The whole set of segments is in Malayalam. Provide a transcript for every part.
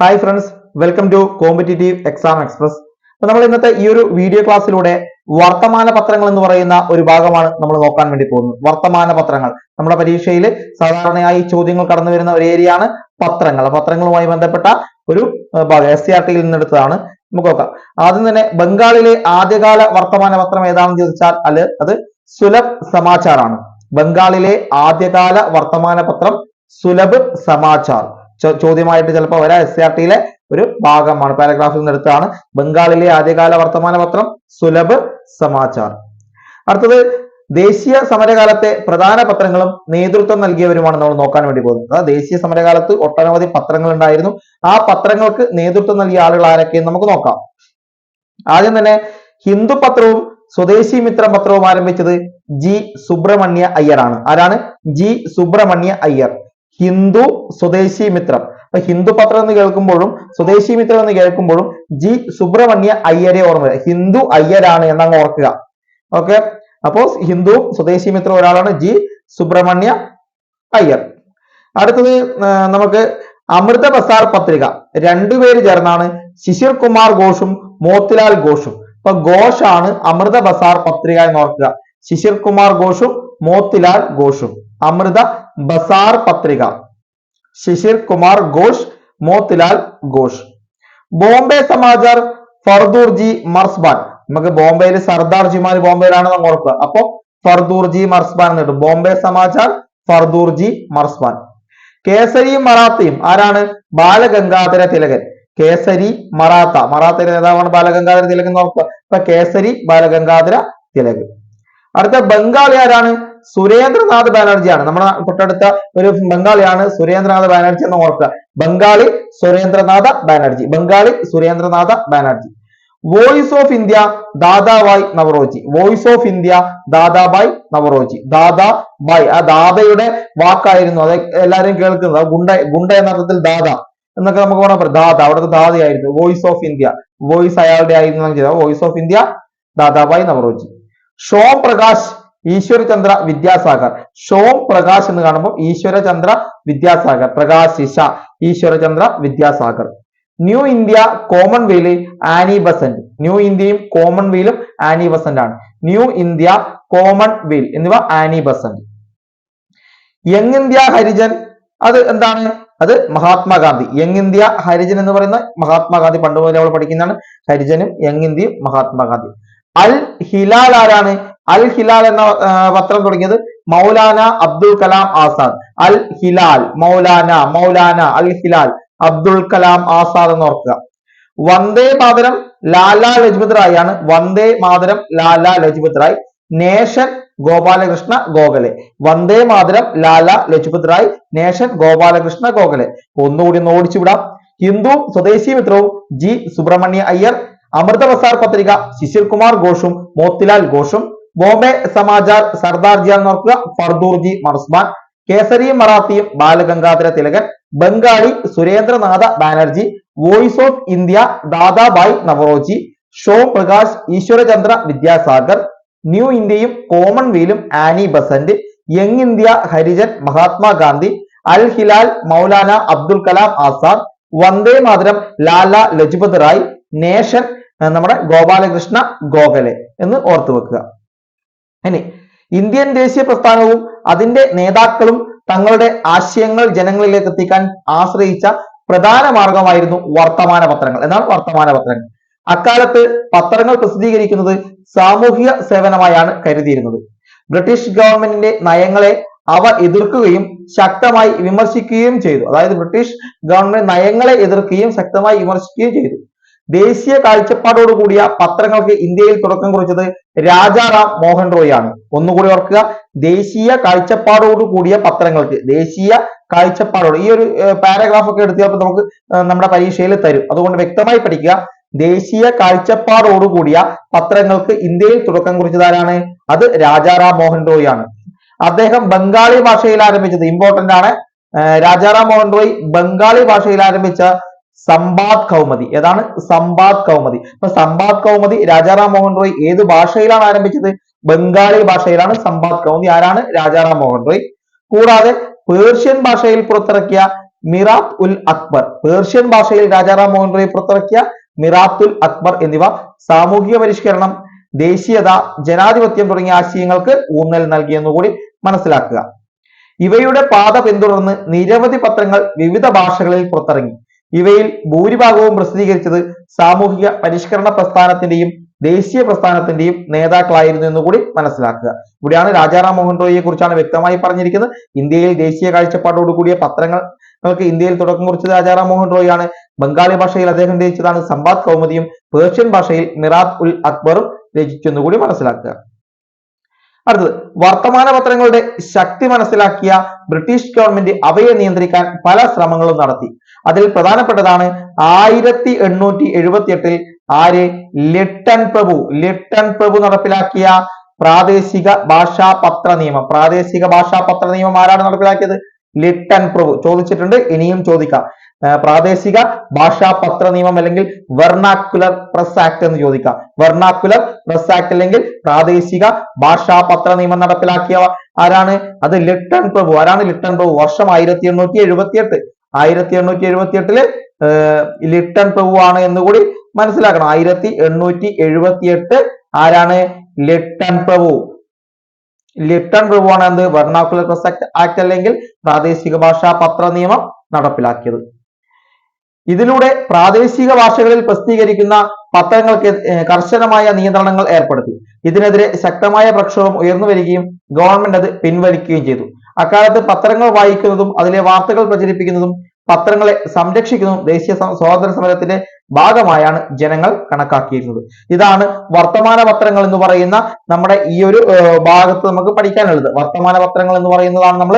Hi friends welcome to competitive exam express അപ്പൊ നമ്മൾ ഇന്നത്തെ ഈ ഒരു വീഡിയോ ക്ലാസ്സിലൂടെ വർത്തമാന പത്രങ്ങൾ എന്ന് പറയുന്ന ഒരു ഭാഗമാണ് നമ്മൾ നോക്കാൻ വേണ്ടി പോകുന്നത്. വർത്തമാന പത്രങ്ങൾ. നമ്മുടെ പരീക്ഷയിൽ സാധാരണയായി ചോദ്യങ്ങൾ കടന്നു വരുന്ന ഒരു ഏരിയയാണ് പത്രങ്ങൾ. പത്രങ്ങളുമായി ബന്ധപ്പെട്ട ഒരു എസ് സി ആർ ടിയിൽ നിന്നെടുത്തതാണ്. നമുക്ക് നോക്കാം. ആദ്യം തന്നെ ബംഗാളിലെ ആദ്യകാല വർത്തമാന പത്രം ഏതാണെന്ന് ചോദിച്ചാൽ അല്ല അത് സുലഭ് സമാചാറാണ്. ബംഗാളിലെ ആദ്യകാല വർത്തമാന പത്രം സുലഭ് സമാചാർ. ചോദ്യമായിട്ട് ചിലപ്പോൾ വരാം. എസ് ആർ ടിയിലെ ഒരു ഭാഗമാണ്. പാരഗ്രാഫിൽ നിന്ന് എടുത്താണ് ബംഗാളിലെ ആദ്യകാല വർത്തമാന പത്രം സുലഭ് സമാചാർ. അടുത്തത് ദേശീയ സമരകാലത്തെ പ്രധാന പത്രങ്ങളും നേതൃത്വം നൽകിയവരുമാണ് നമ്മൾ നോക്കാൻ വേണ്ടി പോകുന്നത്. ദേശീയ സമരകാലത്ത് ഒട്ടനവധി പത്രങ്ങൾ ഉണ്ടായിരുന്നു. ആ പത്രങ്ങൾക്ക് നേതൃത്വം നൽകിയ ആളുകൾ ആരൊക്കെയെന്ന് നമുക്ക് നോക്കാം. ആദ്യം തന്നെ ഹിന്ദു പത്രവും സ്വദേശി മിത്രം പത്രവും ആരംഭിച്ചത് ജി സുബ്രഹ്മണ്യ അയ്യറാണ് ആരാണ്? ജി സുബ്രഹ്മണ്യ അയ്യർ. ഹിന്ദു സ്വദേശി മിത്രം. അപ്പൊ ഹിന്ദു പത്രം എന്ന് കേൾക്കുമ്പോഴും സ്വദേശി മിത്രം എന്ന് കേൾക്കുമ്പോഴും ജി സുബ്രഹ്മണ്യ അയ്യരെ ഓർമ്മ ഹിന്ദു അയ്യരാണ് എന്നങ്ങ് ഓർക്കുക. ഓക്കെ? അപ്പോ ഹിന്ദു സ്വദേശി മിത്രം ഒരാളാണ് ജി സുബ്രഹ്മണ്യ അയ്യർ. അടുത്തത് നമുക്ക് അമൃത ബസാർ പത്രിക. രണ്ടുപേര് ചേർന്നാണ് ശിശിർ കുമാർ ഘോഷും മോത്തിലാൽ ഘോഷും. അപ്പൊ ഘോഷാണ് അമൃത ബസാർ പത്രിക എന്ന് ഓർക്കുക. ശിശിർ കുമാർ ഘോഷും മോത്തിലാൽ ഘോഷും. അമൃത ബസാർ പത്രിക. ശിശിർ കുമാർ ഘോഷ് മോത്തിലാൽ ഘോഷ്. ബോംബെ സമാചാർ ഫർദൂർജി മർസ്ബാൻ. നമുക്ക് ബോംബെയിൽ സർദാർജിമാർ ബോംബെയിലാണ് നമ്മൾ ഓർക്കുക. അപ്പൊ ഫർദൂർജി മർസ്ബാൻ എന്ന് ബോംബെ സമാചാർ ഫർദൂർജി മർസ്ബാൻ. കേസരിയും മറാത്തയും ആരാണ്? ബാലഗംഗാധര തിലകൻ. കേസരി മറാത്ത. മറാത്തയുടെ നേതാവാണ് ബാലഗംഗാധര തിലകൻ ഓർക്കുക. അപ്പൊ കേസരി ബാലഗംഗാധര തിലക് അടുത്ത ബംഗാളി ആരാണ്? സുരേന്ദ്രനാഥ് ബാനർജിയാണ്. നമ്മുടെ തൊട്ടടുത്ത ഒരു ബംഗാളിയാണ് സുരേന്ദ്രനാഥ് ബാനർജി എന്ന് ഓർക്കുക. Bengali Surendranath Banerjee. Bengali Surendranath Banerjee. Voice of India Dadabhai Naoroji. Voice of India Dadabhai Naoroji. Dadabhai ആ ദാദയുടെ വാക്കായിരുന്നു. അത് എല്ലാവരും കേൾക്കുന്നത്. ഗുണ്ട ഗുണ്ട എന്ന അർത്ഥത്തിൽ ദാദ എന്നൊക്കെ നമുക്ക് പറയാം. ദാദ. അവിടുത്തെ ദാദയായിരുന്നു. വോയിസ് ഓഫ് ഇന്ത്യ വോയിസ് അയാളുടെ ആയിരുന്നു voice of India Dadabhai Naoroji. Som Prakash Ishwarchandra Vidyasagar. Som Prakash എന്ന് കാണുമ്പോൾ Ishwarchandra Vidyasagar. പ്രകാശിഷ Ishwarchandra Vidyasagar. New India commonweal Annie Besant new ഇന്ത്യയും കോമൺവെയിലും ആനി ബസന്റ് ആണ് ന്യൂ ഇന്ത്യ കോമൺവെയിൽ എന്നിവ Annie Besant young India Harijan അത് എന്താണ്? അത് മഹാത്മാഗാന്ധി. യങ് ഇന്ത്യ ഹരിജൻ എന്ന് പറയുന്ന മഹാത്മാഗാന്ധി പണ്ട് മുതലേ പഠിക്കുന്നതാണ്. ഹരിജനും യങ് ഇന്ത്യയും മഹാത്മാഗാന്ധി. അൽ ഹിലാൽ ആരാണ്? അൽ ഹിലാൽ എന്ന പത്രം തുടങ്ങിയത് മൗലാന അബ്ദുൽ കലാം ആസാദ്. അൽ ഹിലാൽ മൗലാന മൗലാന അൽ ഹിലാൽ അബ്ദുൽ കലാം ആസാദ് എന്ന് ഓർക്കുക. വന്ദേ മാതരം ലാലാ ലജ്പത് റായ് ആണ്. വന്ദേ മാതരം ലാലാ ലജ്പത് റായ്. നേഷൻ ഗോപാലകൃഷ്ണ ഗോഖലെ. വന്ദേ മാതരം ലാല ലജ്പത് റായ്. നേഷൻ ഗോപാലകൃഷ്ണ ഗോഖലെ. ഒന്നുകൂടി ഒന്ന് ഓടിച്ചു വിടാം. ഹിന്ദു സ്വദേശി മിത്രവും ജി സുബ്രഹ്മണ്യ അയ്യർ അമൃത ബസാർ പത്രിക ശിശിർ കുമാർ ഘോഷും മോത്തിലാൽ ഘോഷും ബോംബെ സമാചാർ സർദാർജി എന്ന് ഓർക്കുക ഫർദൂർജി മർസ്ബാൻ കേസരി മറാത്തിയും Balagangadhara Thilakan Bengali Surendranath Banerjee voice of India Dadabhai Naoroji Som Prakash Ishwarchandra Vidyasagar new ഇന്ത്യയും കോമൺവെയിലും Annie Besant young India Harijan Mahatma Gandhi Al Hilal Maulana Abdul Kalam Azad Vande Mataram Lala Lajpat Rai nation നമ്മുടെ ഗോപാലകൃഷ്ണ ഗോഖലെ എന്ന് ഓർത്തു വെക്കുക. ഇനി ഇന്ത്യൻ ദേശീയ പ്രസ്ഥാനവും അതിന്റെ നേതാക്കളും തങ്ങളുടെ ആശയങ്ങൾ ജനങ്ങളിലേക്ക് എത്തിക്കാൻ ആശ്രയിച്ച പ്രധാന മാർഗമായിരുന്നു വർത്തമാന പത്രങ്ങൾ എന്നാണ് വർത്തമാന പത്രങ്ങൾ അക്കാലത്ത് പത്രങ്ങൾ പ്രസിദ്ധീകരിക്കുന്നത് സാമൂഹിക സേവനമായാണ് കരുതിയിരുന്നത്. ബ്രിട്ടീഷ് ഗവൺമെന്റിന്റെ നയങ്ങളെ അവ എതിർക്കുകയും ശക്തമായി വിമർശിക്കുകയും ചെയ്തു. അതായത് ബ്രിട്ടീഷ് ഗവൺമെന്റ് നയങ്ങളെ എതിർക്കുകയും ശക്തമായി വിമർശിക്കുകയും ചെയ്തു. ദേശീയ കാഴ്ചപ്പാടോട് കൂടിയ പത്രങ്ങൾക്ക് ഇന്ത്യയിൽ തുടക്കം കുറിച്ചത് രാജാറാം മോഹൻ റോയ് ആണ്. ഒന്നുകൂടി ഓർക്കുക ദേശീയ കാഴ്ചപ്പാടോട് കൂടിയ പത്രങ്ങൾക്ക് ദേശീയ കാഴ്ചപ്പാടോട് ഈ ഒരു പാരഗ്രാഫ് ഒക്കെ എടുത്തപ്പോൾ നമുക്ക് നമ്മുടെ പരീക്ഷയിൽ തരും. അതുകൊണ്ട് വ്യക്തമായി പഠിക്കുക ദേശീയ കാഴ്ചപ്പാടോട് കൂടിയ പത്രങ്ങൾക്ക് ഇന്ത്യയിൽ തുടക്കം കുറിച്ചതാരാണ് അത് രാജാറാം മോഹൻ റോയ് ആണ്. അദ്ദേഹം ബംഗാളി ഭാഷയിൽ ആരംഭിച്ചത് ഇമ്പോർട്ടന്റ് ആണ്. രാജാറാം മോഹൻ റോയ് ബംഗാളി ഭാഷയിൽ ആരംഭിച്ച സമ്പാദ് കൗമദി. ഏതാണ്? സമ്പാദ് കൗമദി. അപ്പൊ സമ്പാദ് കൗമദി രാജാറാം മോഹൻ റോയ് ഏത് ഭാഷയിലാണ് ആരംഭിച്ചത്? ബംഗാളി ഭാഷയിലാണ് സമ്പാദ് കൗമദി. ആരാണ്? രാജാറാം മോഹൻ റോയ്. കൂടാതെ പേർഷ്യൻ ഭാഷയിൽ പുറത്തിറക്കിയ മിറാത്ത് ഉൽ അക്ബർ. പേർഷ്യൻ ഭാഷയിൽ രാജാറാം മോഹൻ റോയ് പുറത്തിറക്കിയ മിറാത്തുൽ അക്ബർ എന്നിവ സാമൂഹിക പരിഷ്കരണം ദേശീയത ജനാധിപത്യം തുടങ്ങിയ ആശയങ്ങൾക്ക് ഊന്നൽ നൽകിയെന്നു കൂടി മനസ്സിലാക്കുക. ഇവയുടെ പാത പിന്തുടർന്ന് നിരവധി പത്രങ്ങൾ വിവിധ ഭാഷകളിൽ പുറത്തിറങ്ങി. ഇവയിൽ ഭൂരിഭാഗവും പ്രസിദ്ധീകരിച്ചത് സാമൂഹിക പരിഷ്കരണ പ്രസ്ഥാനത്തിന്റെയും ദേശീയ പ്രസ്ഥാനത്തിന്റെയും നേതാക്കളായിരുന്നു എന്ന് കൂടി മനസ്സിലാക്കുക. ഇവിടെയാണ് രാജാറാം മോഹൻ റോയിയെ കുറിച്ചാണ് വ്യക്തമായി പറഞ്ഞിരിക്കുന്നത്. ഇന്ത്യയിൽ ദേശീയ കാഴ്ചപ്പാടോടുകൂടിയ പത്രങ്ങൾക്ക് ഇന്ത്യയിൽ തുടക്കം കുറിച്ചത് രാജാറാം മോഹൻ റോയിയാണ്. ബംഗാളി ഭാഷയിൽ അദ്ദേഹം രചിച്ചതാണ് സംബാദ് കൗമുദിയും പേർഷ്യൻ ഭാഷയിൽ മിറാത്ത് ഉൽ അക്ബറും രചിച്ചു മനസ്സിലാക്കുക. അടുത്തത് വർത്തമാന പത്രങ്ങളുടെ ശക്തി മനസ്സിലാക്കിയ ബ്രിട്ടീഷ് ഗവൺമെന്റ് അവയെ നിയന്ത്രിക്കാൻ പല ശ്രമങ്ങളും നടത്തി. അതിൽ പ്രധാനപ്പെട്ടതാണ് ആയിരത്തി എണ്ണൂറ്റി എഴുപത്തി എട്ടിൽ ആര്? ലിട്ടൺ പ്രഭു. ലിട്ടൺ പ്രഭു നടപ്പിലാക്കിയ പ്രാദേശിക ഭാഷാ പത്ര നിയമം. പ്രാദേശിക ഭാഷാ പത്ര നിയമം ആരാണ് നടപ്പിലാക്കിയത്? ലിട്ടൺ പ്രഭു ചോദിച്ചിട്ടുണ്ട് ഇനിയും ചോദിക്കാം. പ്രാദേശിക ഭാഷാ പത്ര നിയമം അല്ലെങ്കിൽ വെർണാക്കുലർ പ്രസ് ആക്ട് എന്ന് ചോദിക്കാം. വെർണാക്കുലർ പ്രസ് ആക്ട് അല്ലെങ്കിൽ പ്രാദേശിക ഭാഷാ പത്ര നിയമം നടപ്പിലാക്കിയ ആരാണ്? അത് ലിട്ടൺ പ്രഭു. ആരാണ് ലിട്ടൺ പ്രഭു? വർഷം ആയിരത്തി എണ്ണൂറ്റി എഴുപത്തി എട്ട് ആയിരത്തി എണ്ണൂറ്റി എഴുപത്തി എട്ടിൽ ലിട്ടൺ പ്രഭു ആണ് എന്നുകൂടി മനസ്സിലാക്കണം. ആയിരത്തി എണ്ണൂറ്റി എഴുപത്തി എട്ട് ആരാണ് ലിട്ടൺ പ്രഭു. പ്രഭു ആണ് എന്ത് വെർണാക്കുലർ പ്രസ് ആക്ട് അല്ലെങ്കിൽ പ്രാദേശിക ഭാഷാ പത്ര നിയമം നടപ്പിലാക്കിയത്. ഇതിലൂടെ പ്രാദേശിക ഭാഷകളിൽ പ്രസിദ്ധീകരിക്കുന്ന പത്രങ്ങൾക്ക് കർശനമായ നിയന്ത്രണങ്ങൾ ഏർപ്പെടുത്തി. ഇതിനെതിരെ ശക്തമായ പ്രക്ഷോഭം ഉയർന്നു വരികയും ഗവൺമെന്റ് അത് പിൻവലിക്കുകയും ചെയ്തു. അക്കാലത്ത് പത്രങ്ങൾ വായിക്കുന്നതും അതിലെ വാർത്തകൾ പ്രചരിപ്പിക്കുന്നതും പത്രങ്ങളെ സംരക്ഷിക്കുന്നതും ദേശീയ സ്വാതന്ത്ര്യ സമരത്തിന്റെ ഭാഗമായാണ് ജനങ്ങൾ കണക്കാക്കിയിരുന്നത്. ഇതാണ് വർത്തമാന പത്രങ്ങൾ എന്ന് പറയുന്ന നമ്മുടെ ഈ ഒരു ഭാഗത്ത് നമുക്ക് പഠിക്കാനുള്ളത്. വർത്തമാന പത്രങ്ങൾ എന്ന് പറയുന്നതാണ് നമ്മൾ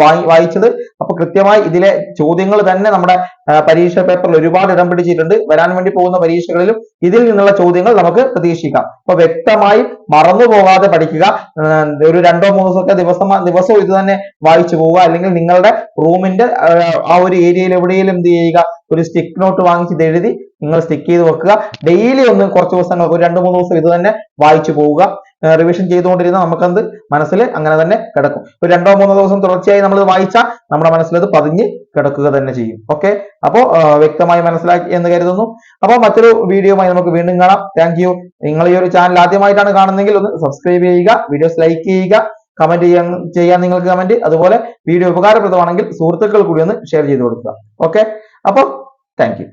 വായി വായിച്ചത്. അപ്പൊ കൃത്യമായി ഇതിലെ ചോദ്യങ്ങൾ തന്നെ നമ്മുടെ പരീക്ഷ പേപ്പറിൽ ഒരുപാട് ഇടം പിടിച്ചിട്ടുണ്ട്. വരാൻ വേണ്ടി പോകുന്ന പരീക്ഷകളിലും ഇതിൽ നിന്നുള്ള ചോദ്യങ്ങൾ നമുക്ക് പ്രതീക്ഷിക്കാം. അപ്പൊ വ്യക്തമായി മറന്നു പോകാതെ പഠിക്കുക. ഒരു രണ്ടോ മൂന്നോ ദിവസമൊക്കെ ദിവസം ദിവസവും ഇത് തന്നെ വായിച്ചു പോവുക. അല്ലെങ്കിൽ നിങ്ങളുടെ റൂമിന്റെ ആ ഒരു ഏരിയയിൽ എവിടെയെങ്കിലും എന്ത് ചെയ്യുക? ഒരു സ്റ്റിക്ക് നോട്ട് വാങ്ങിച്ച് ഇത് എഴുതി നിങ്ങൾ സ്റ്റിക്ക് ചെയ്ത് വെക്കുക. ഡെയിലി ഒന്ന് കുറച്ച് ദിവസങ്ങൾ ഒരു രണ്ട് മൂന്ന് ദിവസം ഇത് തന്നെ വായിച്ചു പോവുക. റിവിഷൻ ചെയ്തുകൊണ്ടിരുന്ന നമുക്കത് മനസ്സിൽ അങ്ങനെ തന്നെ കിടക്കും. ഒരു രണ്ടോ മൂന്നോ ദിവസം തുടർച്ചയായി നമ്മൾ വായിച്ചാൽ നമ്മുടെ മനസ്സിൽ അത് പതിഞ്ഞ് കിടക്കുക തന്നെ ചെയ്യും. ഓക്കെ അപ്പോൾ വ്യക്തമായി മനസ്സിലാക്കി എന്ന് കരുതുന്നു. അപ്പോൾ മറ്റൊരു വീഡിയോയുമായി നമുക്ക് വീണ്ടും കാണാം. താങ്ക് യു നിങ്ങൾ ഈ ഒരു ചാനൽ ആദ്യമായിട്ടാണ് കാണുന്നതെങ്കിൽ ഒന്ന് സബ്സ്ക്രൈബ് ചെയ്യുക വീഡിയോസ് ലൈക്ക് ചെയ്യുക കമന്റ് ചെയ്യാൻ ചെയ്യാൻ നിങ്ങൾക്ക് കമന്റ് അതുപോലെ വീഡിയോ ഉപകാരപ്രദമാണെങ്കിൽ സുഹൃത്തുക്കൾ കൂടി ഒന്ന് ഷെയർ ചെയ്ത് കൊടുക്കുക. ഓക്കെ അപ്പോൾ താങ്ക് യു.